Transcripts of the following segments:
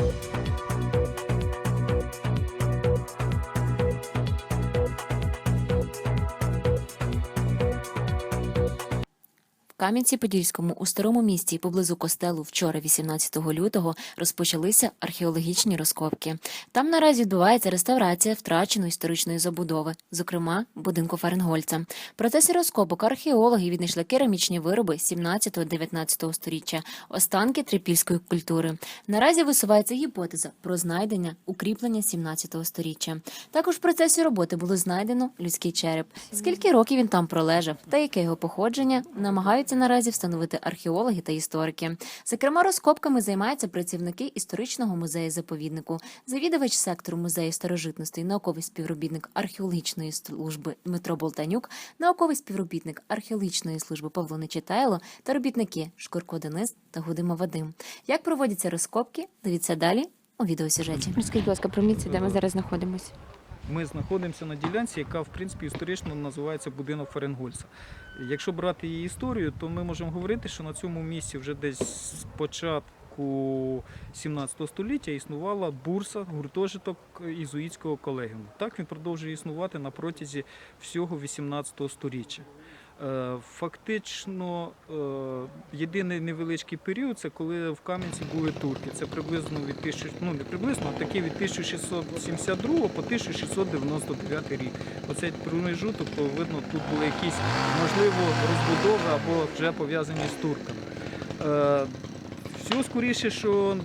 В Кам'янці-Подільському у старому місті поблизу костелу вчора, 18 лютого, розпочалися археологічні розкопки. Там наразі відбувається реставрація втраченої історичної забудови, зокрема будинку Фаренгольца. В процесі розкопок археологи віднайшли керамічні вироби 17-19 століття, останки трипільської культури. Наразі висувається гіпотеза про знайдення укріплення 17 століття. Також в процесі роботи було знайдено людський череп. Скільки років він там пролежав та яке його походження, намагаються наразі встановити археологи та історики. Зокрема, розкопками займаються працівники історичного музею заповіднику, завідувач сектору музею старожитностей, науковий співробітник археологічної служби Дмитро Болтанюк, науковий співробітник археологічної служби Павло Нечитайло та робітники Шкурко Денис та Гудима Вадим. Як проводяться розкопки? Дивіться далі у відеосюжеті. Розкажіть, будь ласка, про місце, де ми зараз знаходимося. Ми знаходимося на ділянці, яка в принципі історично називається будинок Фаренгольса. Якщо брати її історію, то ми можемо говорити, що на цьому місці вже десь з початку 17 століття існувала бурса, гуртожиток ізуїтського колегіуму. Так він продовжує існувати на протязі всього 18 століття. Е, Фактично, е, єдиний невеличкий період це коли в Кам'янці були турки. Це приблизно від 1000, ну не приблизно, а таки від 1672 по 1699 рік. Оцей промежуток, то видно, тут були якісь можливо розбудови або вже пов'язані з турками. Е, Всього скоріше, що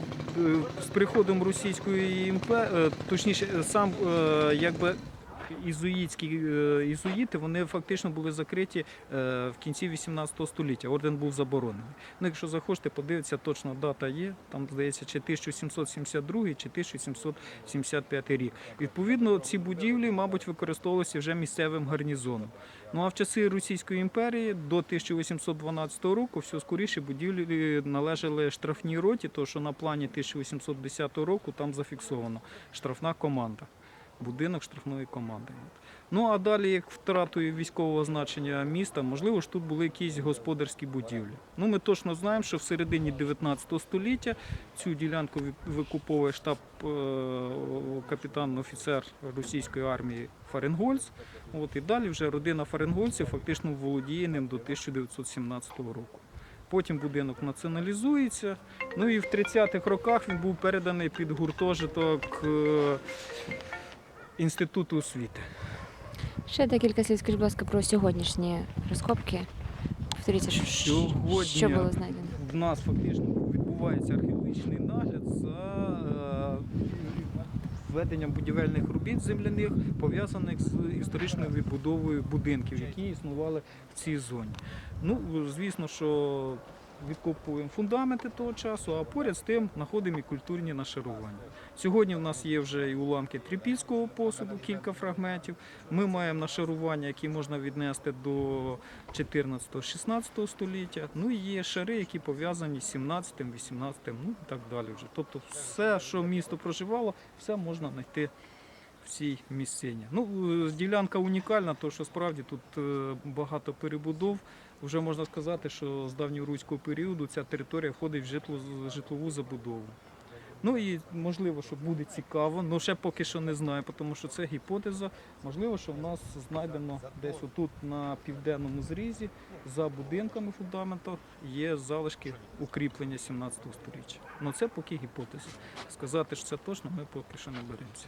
з приходом російської імперії, точніше, сам якби ізуїтські е, ізуїти, вони фактично були закриті е, в кінці 18 століття. Орден був заборонений. Ну, якщо захочете, подивитися, точно дата є. Там здається, чи 1772, чи 1775 рік. Відповідно, ці будівлі, мабуть, використовувалися вже місцевим гарнізоном. Ну а в часи Російської імперії до 1812 року все скоріше будівлі належали штрафній роті, тому що на плані 1810 року там зафіксовано штрафна команда будинок штрафної команди. Ну а далі, як втратою військового значення міста, можливо ж тут були якісь господарські будівлі. Ну ми точно знаємо, що в середині 19 століття цю ділянку викуповує штаб е, капітан офіцер російської армії Фаренгольц. От і далі вже родина Фаренгольців фактично володіє ним до 1917 року. Потім будинок націоналізується. Ну і в 30-х роках він був переданий під гуртожиток е, Інституту освіти. Ще декілька слів, скажіть, будь ласка, про сьогоднішні розкопки. Повторіться, що, Сьогодні що було знайдено. В нас фактично відбувається археологічний нагляд за е, введенням будівельних робіт земляних, пов'язаних з історичною відбудовою будинків, які існували в цій зоні. Ну, звісно, що відкопуємо фундаменти того часу, а поряд з тим знаходимо і культурні нашарування. Сьогодні в нас є вже і уламки трипільського посуду, кілька фрагментів. Ми маємо нашарування, які можна віднести до 14-16 століття. Ну і є шари, які пов'язані з 17-18, ну і так далі вже. Тобто все, що місто проживало, все можна знайти в цій місцині. Ну, е, ділянка унікальна, тому що справді тут е, багато перебудов. Вже можна сказати, що з давньоруського періоду ця територія входить в житло, житлову забудову. Ну і можливо, що буде цікаво, але ще поки що не знаю, тому що це гіпотеза. Можливо, що в нас знайдено десь отут на південному зрізі за будинками фундаменту є залишки укріплення 17 століття. Ну це поки гіпотеза. Сказати, що це точно, ми поки що не беремося.